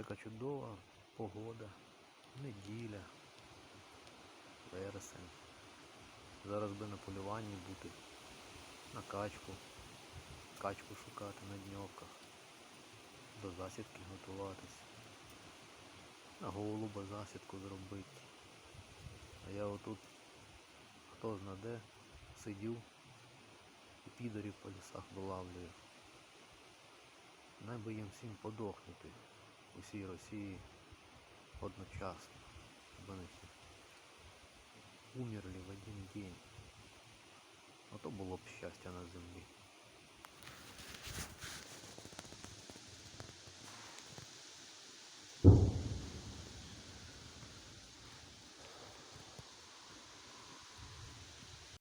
Чудова погода, неділя, вересень. Зараз би на полюванні бути, на качку, качку шукати на дньовках, до засідки готуватись, на голуба засідку зробити. А я отут, хто зна де, сидю і підорів по лісах вилавлюю. Най би їм всім подохнути у всій Росії одночасно, всі умерли в один день.